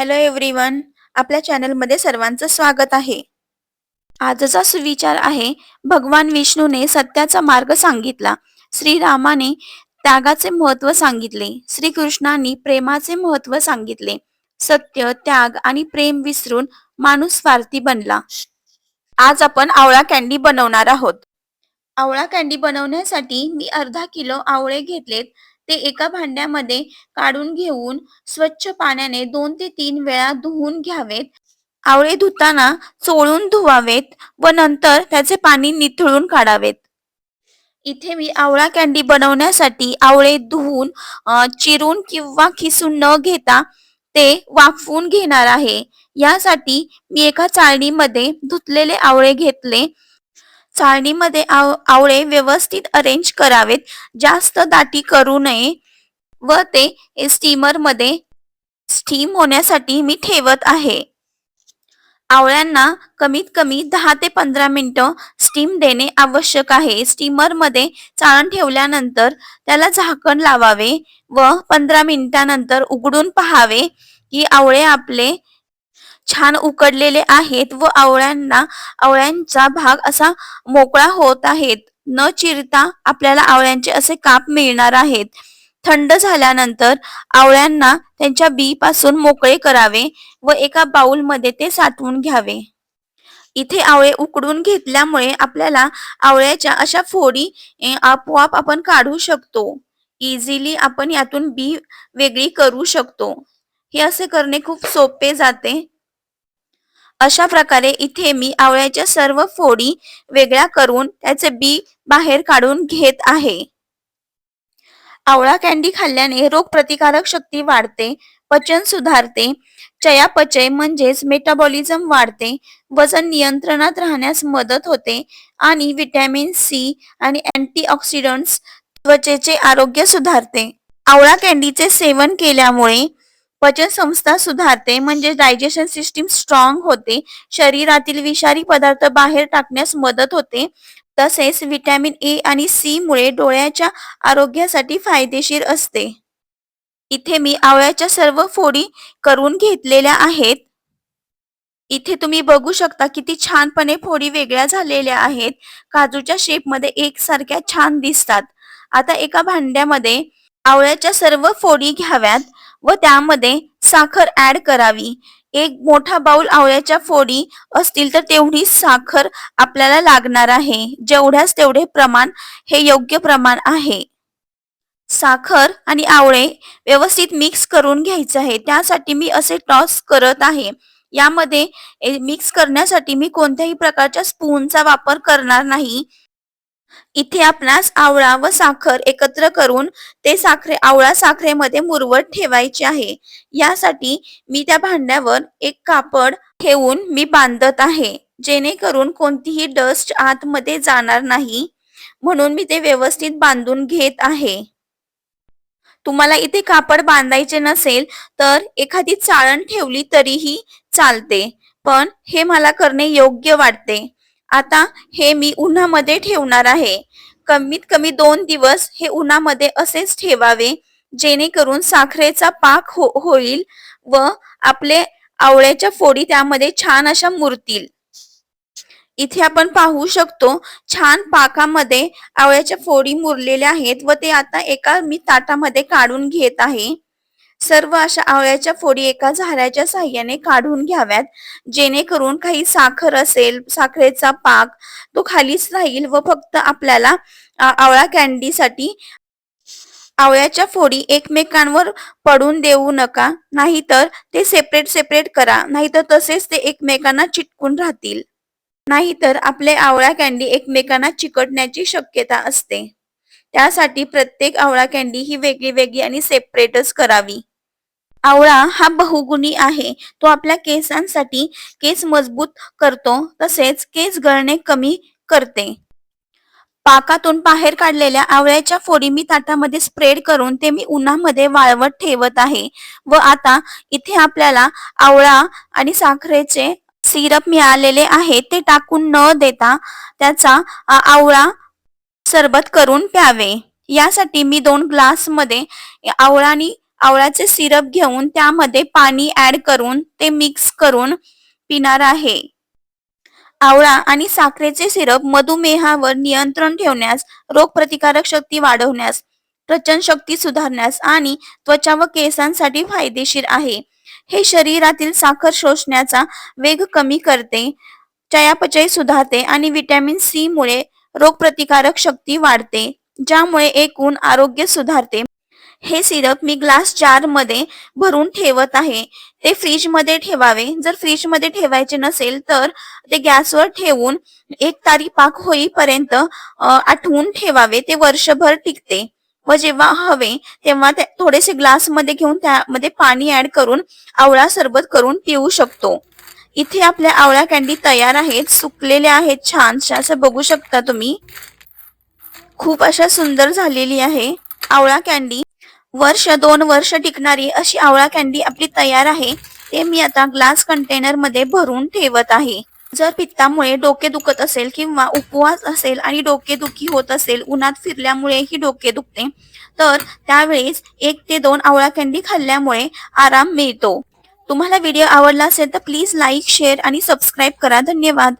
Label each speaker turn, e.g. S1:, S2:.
S1: Hello everyone आपल्या चॅनलमध्ये सर्वांचं स्वागत आहे. आजचा सुविचार आहे भगवान विष्णूने सत्याचा मार्ग सांगितला. श्रीरामाने त्यागाचे महत्त्व सांगितले. श्रीकृष्णांनी प्रेमाचे महत्त्व सांगितले. सत्य त्याग आणि प्रेम विसरून माणूस स्वार्थी बनला. आज आपण आवळा कॅन्डी बनवणार आहोत. आवळा कॅन्डी बनवण्यासाठी मी अर्धा किलो आवळे घेतलेत. ते एका भांड्यामध्ये काढून घेऊन स्वच्छ पाण्याने दोन ते तीन वेळा धुवून घ्यावेत. आवळे धुताना चोळून धुवावेत व नंतर त्याचे पाणी निथळून काढावेत. इथे मी आवळा कॅन्डी बनवण्यासाठी आवळे धुवून चिरून किंवा खिसून न घेता ते वाफवून घेणार आहे. यासाठी मी एका चाळणीमध्ये धुतलेले आवळे घेतले. चाळणीमध्ये आव आवळे व्यवस्थित अरेंज करावेत. जास्त दाटी करू नये व ते स्टीमरमध्ये स्टीम होण्यासाठी मी ठेवत आहे. आवळ्यांना कमीत कमी दहा ते पंधरा मिनिटं स्टीम देणे आवश्यक आहे. स्टीमरमध्ये चाळण ठेवल्यानंतर त्याला झाकण लावावे व पंधरा मिनिटानंतर उघडून पहावे की आवळे आपले छान उकडलेले आहेत व आवळ्यांना आवळ्यांचा भाग असा मोकळा होत आहेत. न चिरता आपल्याला आवळ्यांचे असे काप मिळणार आहेत. थंड झाल्यानंतर आवळ्यांना त्यांच्या बी पासून मोकळे करावे व एका बाउलमध्ये ते साठवून घ्यावे. इथे आवळे उकडून घेतल्यामुळे आपल्याला आवळ्याच्या अशा फोडी आपोआप आपण काढू शकतो. इझिली आपण यातून बी वेगळी करू शकतो. हे असे करणे खूप सोपे जाते. अशा प्रकारे इथे मी आवळ्याच्या सर्व फोडी वेगळ्या करून त्याचे बी बाहेर काढून घेत आहे. आवळा कॅन्डी खाल्ल्याने रोगप्रतिकारक शक्ती वाढते पचन सुधारते चयापचय म्हणजेच मेटाबॉलिझम वाढते वजन नियंत्रणात राहण्यास मदत होते आणि विटॅमिन सी आणि अँटीऑक्सिडंट्स त्वचेचे आरोग्य सुधारते. आवळा कॅन्डीचे सेवन केल्यामुळे पचन संस्था सुधारते म्हणजे डायजेशन सिस्टीम स्ट्रॉंग होते शरीरातील विषारी पदार्थ बाहेर टाकण्यास मदत होते. तसेच विटॅमिन ए आणि सी मुळे डोळ्याच्या आरोग्यासाठी फायदेशीर असते. इथे मी आवळ्याच्या सर्व फोडी करून घेतलेल्या आहेत. इथे तुम्ही बघू शकता किती छानपणे फोडी वेगळ्या झालेल्या आहेत. काजूच्या शेपमध्ये एकसारख्या छान दिसतात. आता एका भांड्यामध्ये आवळ्याच्या सर्व फोडी घ्याव्यात. व त्यामध्ये साखर ऍड करावी. एक मोठा बाउल आवळ्याच्या फोडी असतील तर तेवढी साखर आपल्याला लागणार आहे. जेवढ्याच तेवढे प्रमाण हे योग्य प्रमाण आहे. साखर आणि आवळे व्यवस्थित मिक्स करून घ्यायचे आहे. त्यासाठी मी असे टॉस करत आहे. यामध्ये मिक्स करण्यासाठी मी कोणत्याही प्रकारच्या स्पूनचा वापर करणार नाही. इथे आपणास आवळा व साखर एकत्र करून ते साखरे आवळा साखरेमध्ये मुरवत ठेवायचे आहे. यासाठी मी त्या भांड्यावर एक कापड ठेवून मी बांधत आहे. जेणेकरून कोणतीही डस्ट आतमध्ये जाणार नाही. म्हणून मी ते व्यवस्थित बांधून घेत आहे. तुम्हाला इथे कापड बांधायचे नसेल तर एखादी चाळण ठेवली तरीही चालते. पण हे मला करणे योग्य वाटते. आता हे मी उन्हामध्ये ठेवणार आहे. कमीत कमी दोन दिवस हे उन्हामध्ये असेच ठेवावे जेणेकरून साखरेचा पाक हो होईल व आपले आवळ्याच्या फोडी त्यामध्ये छान अशा मुरतील. इथे आपण पाहू शकतो छान पाकामध्ये आवळ्याच्या फोडी मुरलेल्या आहेत व ते आता एका मी ताटामध्ये काढून घेत आहे. सर्व अशा आवळ्याच्या फोडी एका झाऱ्याच्या साह्याने काढून घ्याव्यात. जेणेकरून काही साखर असेल साखरेचा पाक तो खालीच राहील व फक्त आपल्याला आवळा कॅन्डीसाठी आवळ्याच्या फोडी एकमेकांवर पडून देऊ नका. नाहीतर ते सेपरेट सेपरेट करा. नाहीतर तसेच ते एकमेकांना चिटकून राहतील. नाहीतर आपले आवळा कॅन्डी एकमेकांना चिकटण्याची शक्यता असते. त्यासाठी प्रत्येक आवळा कॅन्डी ही वेगळी वेगळी आणि सेपरेटच करावी. आवळा हा बहुगुणी आहे. तो आपल्या केसांसाठी केस मजबूत करतो तसेच केस गळणे कमी करते. पाकातून बाहेर काढलेल्या आवळ्याच्या फोडी मी ताटामध्ये स्प्रेड करून ते मी उन्हामध्ये वाळवत ठेवत आहे. व आता इथे आपल्याला आवळा आणि साखरेचे सिरप मिळालेले आहे ते टाकून न देता त्याचा आवळा सरबत करून प्यावे. यासाठी मी दोन ग्लासमध्ये आवळा आणि आवळ्याचे सिरप घेऊन त्यामध्ये पाणी ऍड करून ते मिक्स करून पिणार आहे. आवळा आणि साखरेचे सिरप मधुमेहावर नियंत्रण ठेवण्यास रोगप्रतिकारक शक्ती वाढवण्यास प्रचन शक्ती सुधारण्यास आणि त्वचा व केसांसाठी फायदेशीर आहे. हे शरीरातील साखर शोषण्याचा वेग कमी करते चयापचय सुधारते आणि व्हिटॅमिन सी मुळे रोगप्रतिकारक शक्ती वाढते ज्यामुळे एकूण आरोग्य सुधारते. हे सिरप मी ग्लास जारमध्ये भरून ठेवत आहे. ते फ्रीजमध्ये ठेवावे. जर फ्रीजमध्ये ठेवायचे नसेल तर ते गॅसवर ठेवून एक तारी पाक होईपर्यंत आठवून ठेवावे. ते वर्षभर टिकते. व जेव्हा हवे तेव्हा ते थोडेसे ग्लासमध्ये घेऊन त्यामध्ये पाणी ऍड करून आवळा सरबत करून पिऊ शकतो. इथे आपल्या आवळा कॅन्डी तयार आहेत. सुकलेल्या आहेत छान. असं बघू शकता तुम्ही. खूप अशा सुंदर झालेली आहे. आवळा कॅन्डी वर्ष दोन वर्ष टिकणारी अशी आवळा कॅन्डी आपली तयार आहे ते मी आता ग्लास कंटेनरमध्ये भरून ठेवत आहे. जर पित्तामुळे डोके दुखत असेल किंवा उपवास असेल आणि डोकेदुखी होत असेल उन्हात फिरल्यामुळेही डोके दुखते तर त्यावेळेस एक ते दोन आवळा कॅन्डी खाल्ल्यामुळे आराम मिळतो. तुम्हाला व्हिडिओ आवडला असेल तर प्लीज लाईक शेअर आणि सबस्क्राईब करा. धन्यवाद.